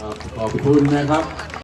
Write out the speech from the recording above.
ขอบคุณนะครับ